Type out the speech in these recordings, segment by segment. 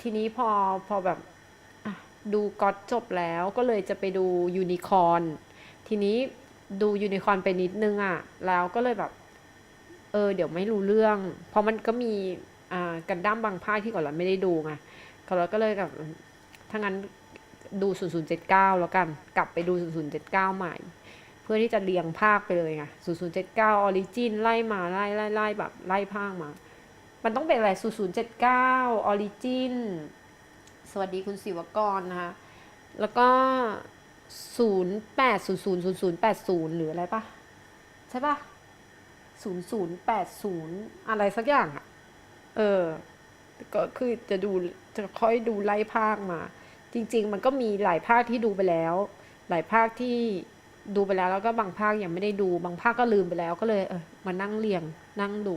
ทีนี้พอพอแบบดูก็อตจบแล้วก็เลยจะไปดูยูนิคอร์นทีนี้ดูยูนิคอร์นไปนิดนึงอะ แล้วก็เลยแบบ เออ เดี๋ยวไม่รู้เรื่อง เพราะมันก็มีอ่ากันดั้มบางภาคที่ก่อนเราไม่ได้ดูไงก็เราก็เลยแบบถ้างั้นดู 0079 แล้วกัน กลับไปดู 0079 ใหม่ เพื่อที่จะเรียงภาคไปเลยไง0079 Origin ไล่มาไล่ไล่ไล่แบบไล่ภาคมา มันต้องเป็นอะไร 0079 Origin สวัสดีคุณศิวกรนะคะ แล้วก็ 08000080 หรืออะไรปะใช่ปะ0080 อะไรสักอย่างอะเออ ก็คือจะดูจะค่อยดูไล่ภาคมา จริง ๆ มันก็มีหลายภาคที่ดูไปแล้ว หลายภาคที่ดูไปแล้วแล้วก็บางภาคยังไม่ได้ดู บางภาคก็ลืมไปแล้วก็เลยเออมานั่งเรียงนั่งดู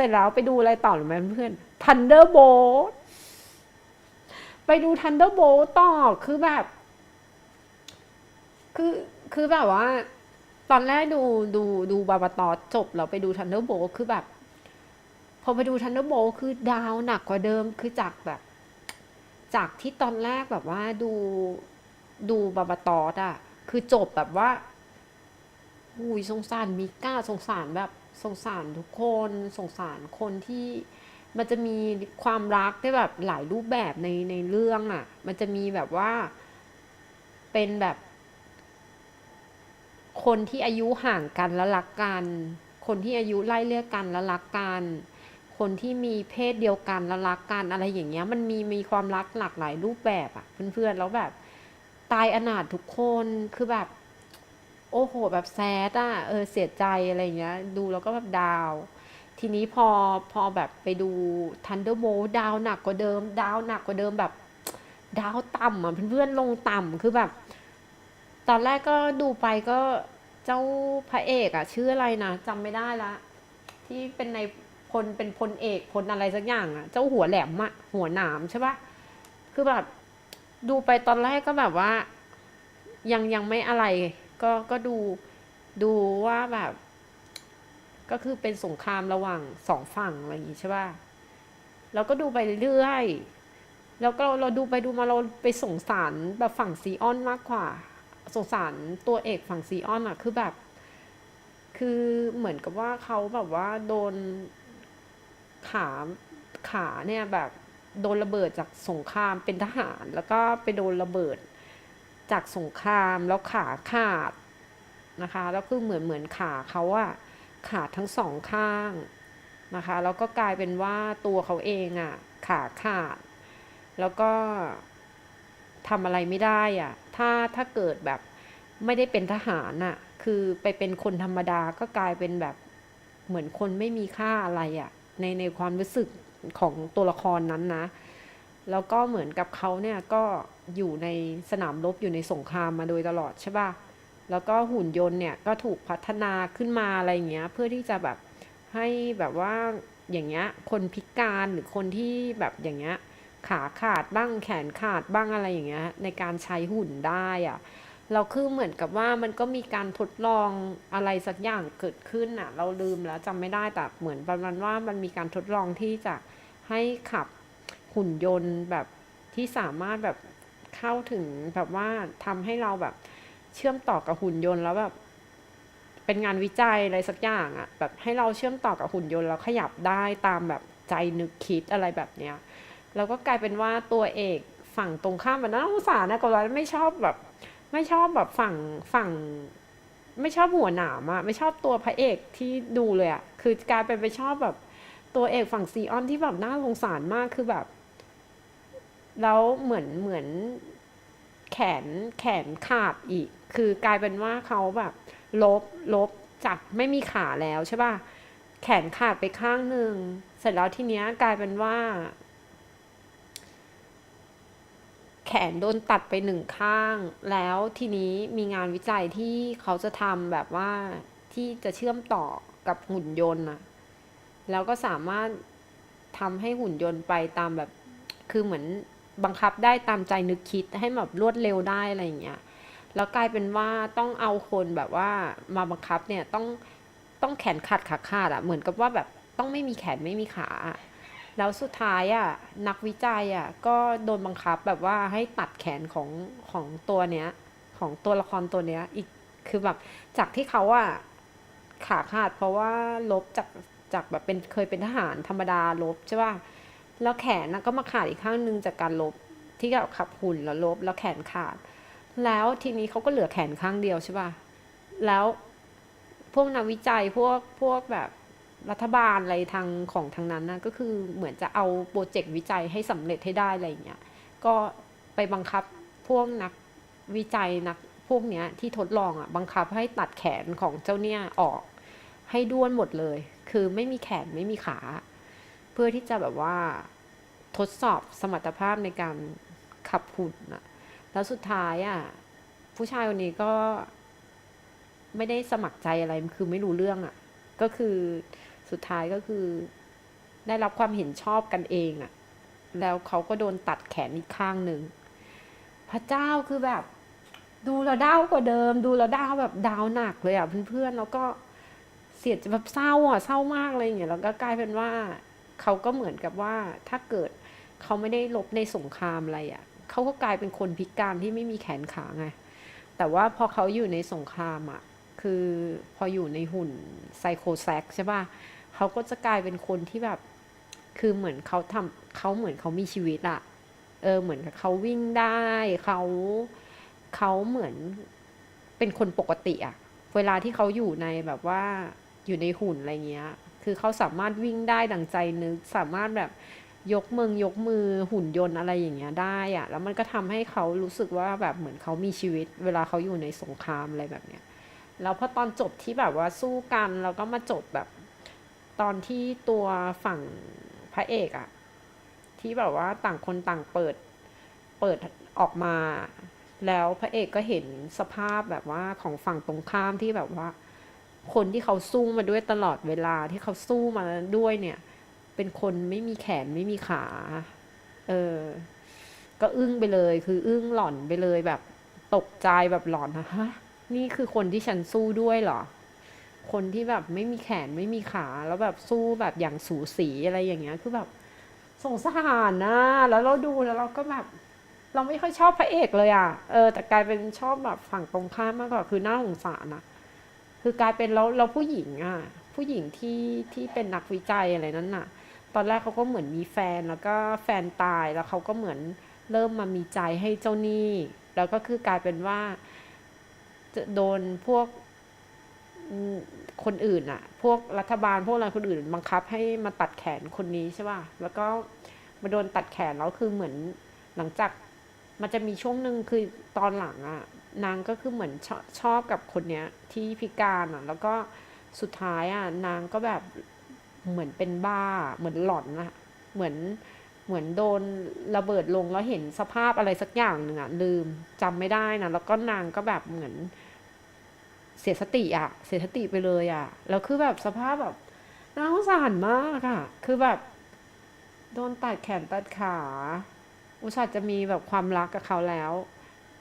ร็จแล้วไปดูอะไรต่อหรือไหมเพื่อน Thunderbolt ไปดู Thunderbolt ต่อคือแบบ คือคือแบบว่า ตอนแรกดูดูดูบาบาตอจบแล้วไปดู Thunderbolt คือแบบ พอไปดู Thunderbolt คือดาวหนักกว่าเดิมคือจากแบบ จากที่ตอนแรกแบบว่าดูดูบาบาตอดอะคือจบแบบว่าอุ้ยสงสารมิก้าสงสารแบบ สงสารทุกคนสงสารคนที่มันจะมีความรักได้แบบหลายรูปแบบในในเรื่องอะ่ะ มันจะมีแบบว่าเป็นแบบ คนที่อายุห่างกันแล้วรักกัน คนที่อายุไล่เลี่ยกันแล้วรักกัน คนที่มีเพศเดียวกันแล้วรักกันอะไรอย่างเงี้ย มันมีมีความรักหลากหลายรูปแบบอะ่ะ เพื่อนๆแล้วแบบตายอนาถทุกคนคือแบบ โอ้โห แบบแซดอะเออเสียใจอะไรเงี้ย ดูแล้วก็แบบดาว ทีนี้พอพอแบบไปดู Thunderbolt ดาวหนักกว่าเดิม ดาวหนักกว่าเดิมแบบ ดาวต่ำอะเพื่อนๆลงต่ำคือแบบ ตอนแรกก็ดูไปก็เจ้าพระเอกอะชื่ออะไรนะจำไม่ได้ละ ที่เป็นในพลเป็นพลเอกพลอะไรสักอย่างอะเจ้าหัวแหลมอะหัวหนามใช่ปะคือแบบ ดูไปตอนแรกก็แบบว่า ยังยังไม่อะไร ก็ก็ดูดูว่าแบบ ก็คือเป็นสงครามระหว่างสองฝั่งอะไรอย่างงี้ใช่ป่ะเราก็ดูไปเรื่อยๆแล้วก็เราดูไปดูมาเราไปสงสารแบบฝั่งซีออนมากกว่า สงสารตัวเอกฝั่งซีออนอะคือแบบ คือเหมือนกับว่าเขาแบบว่าโดนขาขาเนี่ยแบบโดนระเบิดจากสงครามเป็นทหาร แล้วก็ไปโดนระเบิด จากสงครามแล้วขาขาดนะคะแล้วคือเหมือนเหมือนขาเขาอะขาดทั้งสองข้างนะคะแล้วก็กลายเป็นว่าตัวเขาเองอะขาขาด แล้วก็ทำอะไรไม่ได้อะถ้าถ้าเกิดแบบไม่ได้เป็นทหารอะคือไปเป็นคนธรรมดาก็กลายเป็นแบบเหมือนคนไม่มีค่าอะไรอะในในความรู้สึกของตัวละครนั้นนะ แล้วก็เหมือนกับเขาเนี่ยก็อยู่ในสนามรบอยู่ในสงครามมาโดยตลอดใช่ป่ะ แล้วก็หุ่นยนต์เนี่ยก็ถูกพัฒนาขึ้นมาอะไรอย่างเงี้ย เพื่อที่จะแบบให้แบบว่าอย่างเงี้ยคนพิการหรือคนที่แบบอย่างเงี้ยขาขาดบ้างแขนขาดบ้างอะไรอย่างเงี้ยในการใช้หุ่นได้อะเราคือเหมือนกับว่ามันก็มีการทดลองอะไรสักอย่างเกิดขึ้นอะเราลืมแล้วจำไม่ได้แต่เหมือนประมาณว่ามันมีการทดลองที่จะให้ขับ หุ่นยนต์แบบที่สามารถแบบเข้าถึงแบบว่าทำให้เราแบบเชื่อมต่อกับหุ่นยนต์แล้วแบบเป็นงานวิจัยอะไรสักอย่างอะแบบให้เราเชื่อมต่อกับหุ่นยนต์แล้วขยับได้ตามแบบใจนึกคิดอะไรแบบเนี้ยแล้วก็กลายเป็นว่าตัวเอกฝั่งตรงข้ามมันน่าสงสารนะก็เลยไม่ชอบแบบ ไม่ชอบแบบฝั่งฝั่ง ไม่ชอบหัวหนามอะไม่ชอบตัวพระเอกที่ดูเลยอะคือกลายเป็นไปชอบแบบตัวเอกฝั่งซีออนที่แบบน่าสงสารมากคือแบบ แล้วเหมือนเหมือนแขนแขนขาดอีก คือกลายเป็นว่าเขาแบบลบลบจากไม่มีขาแล้วใช่ป่ะแขนขาดไปข้างหนึ่งเสร็จแล้วทีเนี้ยกลายเป็นว่า แขนโดนตัดไปหนึ่งข้าง แล้วทีนี้มีงานวิจัยที่เขาจะทำแบบว่าที่จะเชื่อมต่อกับหุ่นยนต์อะแล้วก็สามารถทำให้หุ่นยนต์ไปตามแบบคือเหมือน บังคับได้ตามใจนึกคิดให้แบบรวดเร็วได้อะไรอย่างเงี้ยแล้วกลายเป็นว่าต้องเอาคนแบบว่ามาบังคับเนี่ยต้องต้องแขนขาดขาขาดอะเหมือนกับว่าแบบต้องไม่มีแขนไม่มีขาแล้วสุดท้ายอะนักวิจัยอะก็โดนบังคับแบบว่าให้ตัดแขนของของตัวเนี้ยของตัวละครตัวเนี้ยอีกคือแบบจากที่เขาอะขาขาดเพราะว่าลบจากจากแบบเป็นเคยเป็นทหารธรรมดาลบใช่ป่ะ แล้วแขนก็มาขาดอีกข้างหนึงจากการลบที่แบบขับหุ่นแล้วลบแล้วแขนขาด แล้วทีนี้เขาก็เหลือแขนข้างเดียวใช่ป่ะแล้วพวกนักวิจัยพวกพวกแบบรัฐบาลอะไรทางของทางนั้นนะก็คือเหมือนจะเอาโปรเจกต์วิจัยให้สำเร็จให้ได้อะไรอย่างเงี้ยก็ไปบังคับพวกนักวิจัยนักพวกเนี้ยที่ทดลองอะบังคับให้ตัดแขนของเจ้าเนี่ยออก ให้ด้วนหมดเลย คือไม่มีแขนไม่มีขา เพื่อที่จะแบบว่าทดสอบสมรรถภาพในการขับหุ่นน่ะแล้วสุดท้ายอะผู้ชายคนนี้ก็ไม่ได้สมัครใจอะไรคือไม่รู้เรื่องอะก็คือสุดท้ายก็คือได้รับความเห็นชอบกันเองอะแล้วเขาก็โดนตัดแขนอีกข้างหนึ่งพระเจ้าคือแบบ ดูแล้วดาวกว่าเดิม ดูแล้วดาวแบบดาวหนักเลยอะเพื่อนๆแล้วก็เสียใจแบบเศร้าอะเศร้ามากอะไรอย่างเงี้ยแล้วก็กลายเป็นว่า เขาก็เหมือนกับว่าถ้าเกิดเขาไม่ได้ลบในสงครามอะไรอะเขาก็กลายเป็นคนพิการที่ไม่มีแขนขาไงแต่ว่าพอเขาอยู่ในสงครามอะคือพออยู่ในหุ่นไซโคแซกใช่ป่ะเขาก็จะกลายเป็นคนที่แบบ คือเหมือนเขาทำเขาเหมือนเขามีชีวิตอะเออเหมือนกับเขาวิ่งได้เขาเขาเหมือนเป็นคนปกติอะเวลาที่เขาอยู่ในแบบว่าอยู่ในหุ่นอะไรเงี้ย คือเขาสามารถวิ่งได้ดังใจนึก สามารถแบบยกมือยกมือหุ่นยนต์อะไรอย่างเงี้ยได้อะแล้วมันก็ทำให้เขารู้สึกว่าแบบเหมือนเขามีชีวิต เวลาเขาอยู่ในสงครามอะไรแบบเนี้ยแล้วพอตอนจบที่แบบว่าสู้กันแล้วก็มาจบแบบ ตอนที่ตัวฝั่งพระเอกอะที่แบบว่าต่างคนต่างเปิดเปิดออกมา แล้วพระเอกก็เห็นสภาพแบบว่าของฝั่งตรงข้ามที่แบบว่า คนที่เขาสู้มาด้วยตลอดเวลาที่เขาสู้มาด้วยเนี่ย เป็นคนไม่มีแขนไม่มีขา เออ ก็อึ้งไปเลย คืออึ้งหล่อนไปเลยแบบตกใจแบบหลอนนะฮะนี่คือคนที่ฉันสู้ด้วยเหรอ คนที่แบบไม่มีแขนไม่มีขา แล้วแบบสู้แบบอย่างสูสีอะไรอย่างเงี้ย คือแบบสงสารนะ แล้วเราดูแล้วเราก็แบบ เราไม่ค่อยชอบพระเอกเลยอะ เออ แต่กลายเป็นชอบแบบฝั่งตรงข้ามมากกว่าคือน่าสงสารอะ คือกลายเป็นแล้วเราผู้หญิงอะผู้หญิงที่ที่เป็นนักวิจัยอะไรนั้นน่ะ ตอนแรกเขาก็เหมือนมีแฟนแล้วก็แฟนตายแล้วเขาก็เหมือนเริ่มมามีใจให้เจ้าหนี้ แล้วก็คือกลายเป็นว่าจะโดนพวกคนอื่นอะพวกรัฐบาลพวกอะไรคนอื่น บังคับให้มาตัดแขนคนนี้ใช่ป่ะ แล้วก็มาโดนตัดแขนแล้วคือเหมือนหลังจากมันจะมีช่วงหนึ่งคือตอนหลังอะ นางก็คือเหมือนชอบชอบกับคนเนี้ยที่พิการอะ แล้วก็สุดท้ายอะนางก็แบบเหมือนเป็นบ้า เหมือนหลอนอะเหมือนเหมือนโดนระเบิดลงแล้วเห็นสภาพอะไรสักอย่างหนึ่งอะลืมจำไม่ได้นะแล้วก็นางก็แบบเหมือน เสียสติอะเสียสติไปเลยอะแล้วคือแบบสภาพแบบน่าสงสารมากอะคือแบบ โดนตัดแขนตัดขา อุตส่าห์จะมีแบบความรักกับเขาแล้ว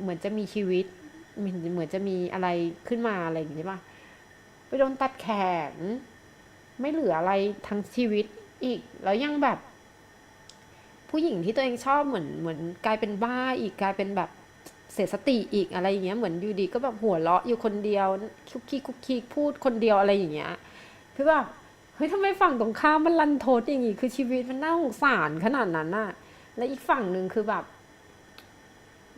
เหมือนจะมีชีวิตเหมือนเหมือนจะมีอะไรขึ้นมาอะไรอย่างนี้ป่ะไปโดนตัดแขน ไม่เหลืออะไรทั้งชีวิตอีก แล้วยังแบบ ผู้หญิงที่ตัวเองชอบเหมือนเหมือนกลายเป็นบ้าอีกกลายเป็นแบบเสียสติอีกอะไรอย่างเงี้ยเหมือนอยู่ดีก็แบบหัวเราะอยู่คนเดียวคุกคีคุกคีพูดคนเดียวอะไรอย่างเงี้ยคือแบบเฮ้ยทำไมฝั่งตรงข้ามมันรันทดอย่างงี้คือชีวิตมันน่าสงสารขนาดนั้นน่ะ และอีกฝั่งหนึ่งคือแบบ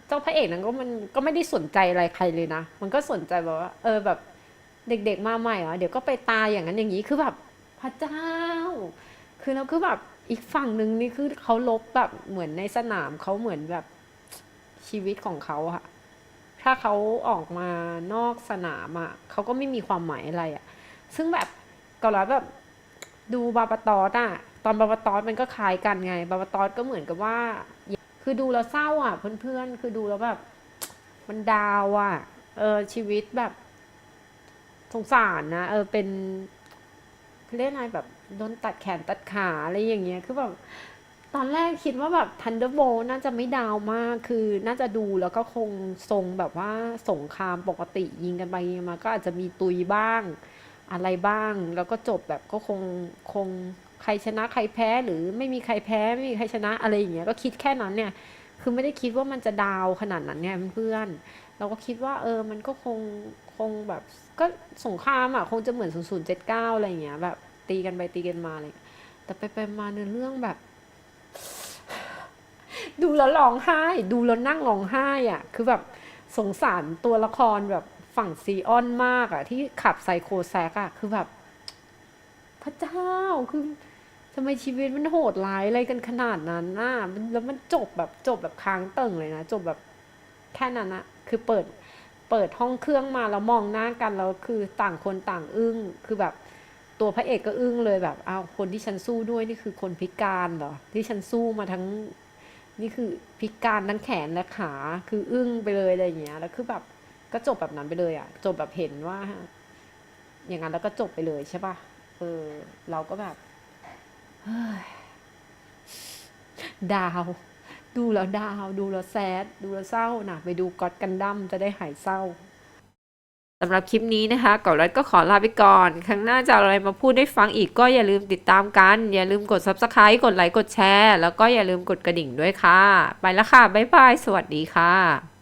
เจ้าพระเอกนั้นก็มันก็ไม่ได้สนใจอะไรใครเลยนะ มันก็สนใจแบบว่า เออแบบเด็กๆมาใหม่เหรอเดี๋ยวก็ไปตายอย่างนั้นอย่างนี้คือแบบพระเจ้า คือแล้วคือแบบอีกฝั่งหนึ่งนี่คือเขาลบแบบเหมือนในสนามเขาเหมือนแบบชีวิตของเขาอะถ้าเขาออกมานอกสนามอะเขาก็ไม่มีความหมายอะไรอะซึ่งแบบก็แล้วแบบดูบาปาตอสอะตอนบาปาตอสมันก็คล้ายกันไง บาปาตอสก็เหมือนกับว่า คือดูแล้วเศร้าอะ เพื่อนๆ คือดูแล้วแบบ มันดาวอะ เออชีวิตแบบ สงสารนะเออเป็นเขาเรียกอะไรแบบโดนตัดแขนตัดขาอะไรอย่างเงี้ยคือแบบตอนแรกคิดว่าแบบทันเดอร์โบน่าจะไม่ดาวมาก คือน่าจะดูแล้วก็คงทรงแบบว่าสงครามปกติยิงกันไปยิงมา ก็อาจจะมีตุยบ้างอะไรบ้าง แล้วก็จบแบบก็คงคง ใครชนะใครแพ้หรือไม่มีใครแพ้ไม่มีใครชนะอะไรอย่างเงี้ยก็คิดแค่นั้นเนี่ย คือไม่ได้คิดว่ามันจะดาวขนาดนั้นเนี่ยเพื่อนเราก็คิดว่าเออมันก็คงคงแบบก็สงครามอะคงจะเหมือน0079อะไรอย่างเงี้ยแบบตีกันไปตีกันมาอะไรอย่างเงี้ยแต่ไปไปมาเนื้อเรื่องแบบ ดูแล้วร้องไห้ ดูแล้วนั่งร้องไห้อะ คือแบบสงสารตัวละครแบบฝั่งซีออนมากอะ ที่ขับไซโคแซกอะ คือแบบ พระเจ้าคือ ทำไมชีวิตมันโหดร้ายอะไรกันขนาดนั้นน่ะมันแล้วมันจบแบบจบแบบค้างเติ่งเลยนะ จบแบบแค่นั้นอะคือเปิดเปิดห้องเครื่องมาแล้วมองหน้ากันแล้วคือต่างคนต่างอึ้ง คือแบบตัวพระเอกก็อึ้งเลยแบบอ้าวคนที่ฉันสู้ด้วยนี่คือคนพิการเหรอ ที่ฉันสู้มาทั้ง นี่คือพิการทั้งแขนและขาคืออึ้งไปเลยอะไรอย่างเงี้ย แล้วคือแบบก็จบแบบนั้นไปเลยอะจบแบบเห็นว่า อย่างนั้นแล้วก็จบไปเลยใช่ปะเออ เราก็แบบ ดาว ดูแล้วดาว ดูแล้วแซด ดูแล้วเศร้านะไปดูก็อดกันดั้มจะได้หายเศร้าสำหรับคลิปนี้นะคะก่อนรัฐก็ขอลาไปก่อน ครั้งหน้าจะอะไรมาพูดให้ฟังอีกก็อย่าลืมติดตามกัน อย่าลืมกด subscribe กดไลค์กดแชร์ แล้วก็อย่าลืมกดกระดิ่งด้วยค่ะ ไปแล้วค่ะ บ๊ายบาย สวัสดีค่ะ